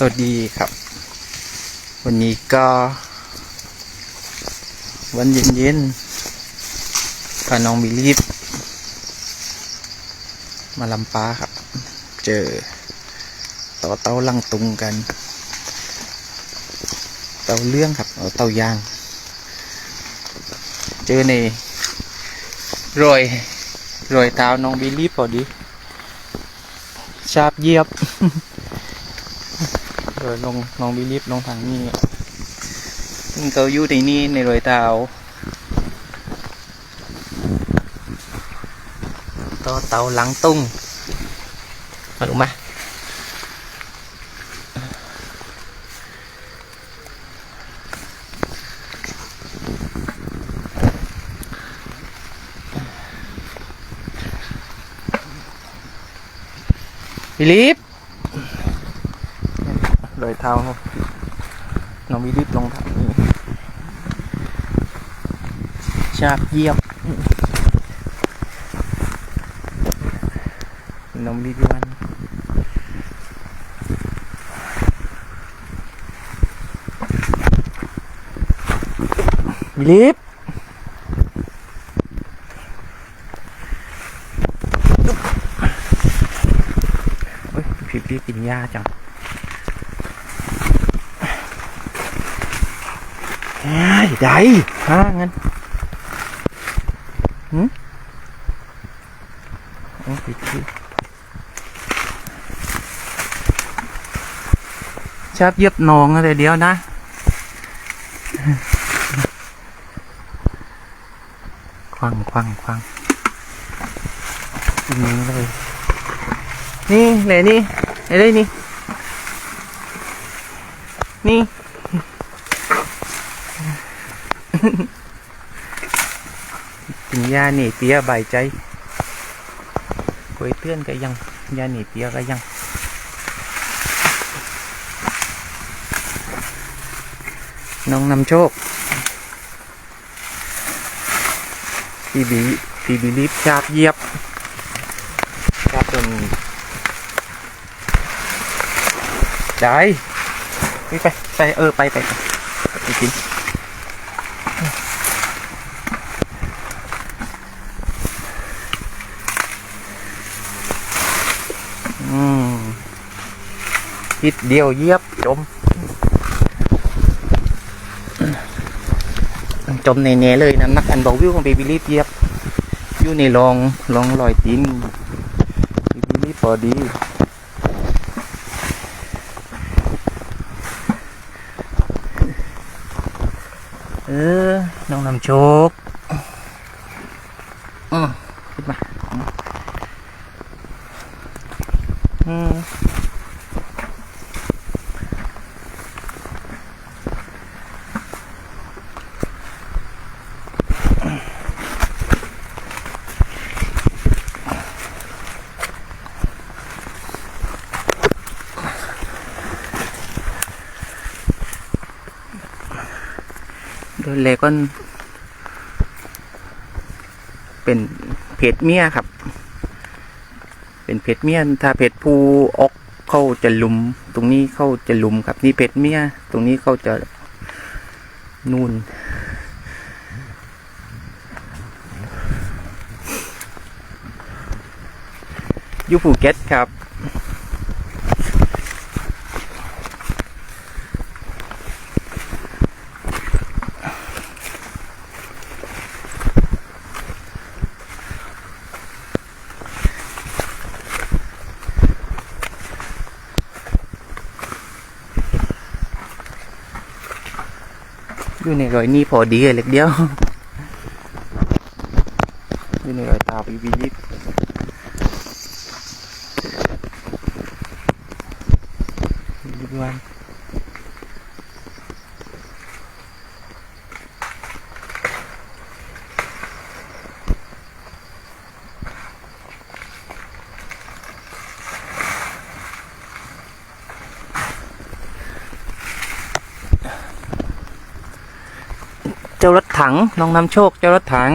สวัสดีครับ วันนี้ก็ วันเย็นๆพาน้องบิลีฟมาลำปาครับ เจอต่อเต้าลังตุงกัน เต้าเรื่องครับเอาเต้ายาง เจอในรอยรอยเท้าน้องบิลีฟพอดี ชาบเยียบเดินลงลองบิลิฟลงทางนี้เขาอยู่ในนี้ในรอยเท้าต่อเตาหลังตุ้งมาดูมา บิลิฟรอยเท้าน้องวิลิปลงทางนี้ชาบเยียบน้องวิลิปวันวิลิปเฮ้ยพี่พี่ กินยาจังได้ได้ฮ่างั้นหืมโอ้ปิดที่ชอบเย็บนองอะไรเดียวนะควังควังควังอันนี้เลย นี่เลยนี่เลยนี่ ก็ยังยาหนีเปียก็ยังน้องนำโชคพี่บีพี่บีรีบชาบเหยียบชาบจน ได้ไปไปไปเออไปไปไปไปกินอืมทิดเดียวเยียบจม จมในเนๆเลยนะนักอันบอกวิวของเบบีลีฟเยียบ อยู่ในรองรองรอยตีนเบบีลีพอดี ออน้องนำโชคอืมขึ้นมาอืม เลกอนเป็นเพจเมียครับ เป็นเพชรเมียนถ้าเพชรภูออกเข้าจะลุม ตรงนี้เข้าจะลุมครับ นี่เพชรเมียตรงนี้เข้าจะนูนอยู่ภูเก็ตครับ อยู่ในรอยนี้พอดีเลยเล็กเดียวอยู่ในรอยตาวิวิลิปวิลิปวันเจ้ารถ ถังน้องนำโชคเจ้ารถถัง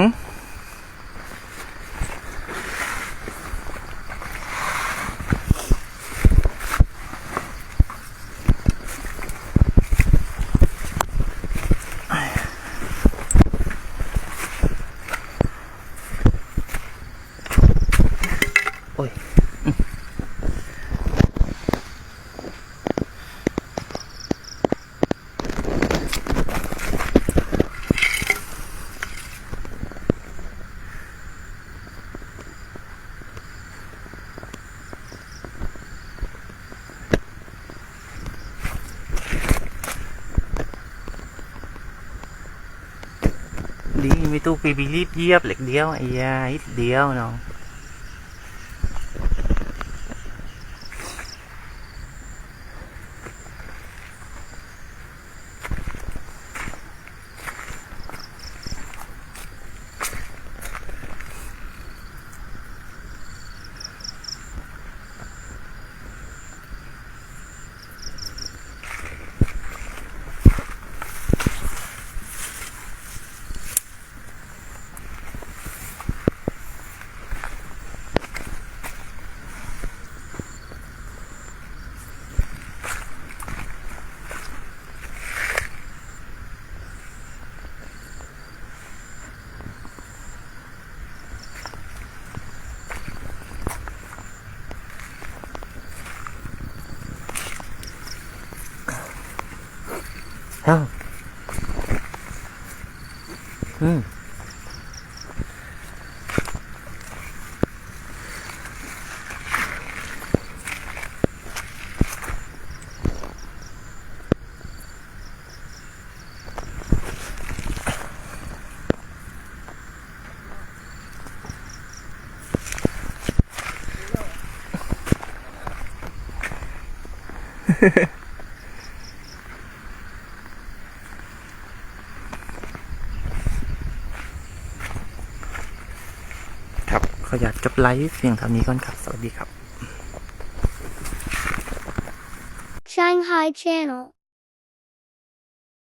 ดีไม่ตู้ปีบีรีบเยียบเหล็กเดียวไอ้ยาอิดเดียวเนาะ มครับ ขออยากจบไลฟ์เพียงเท่านี้ก่อนครับ สวัสดีครับ Shanghai Channel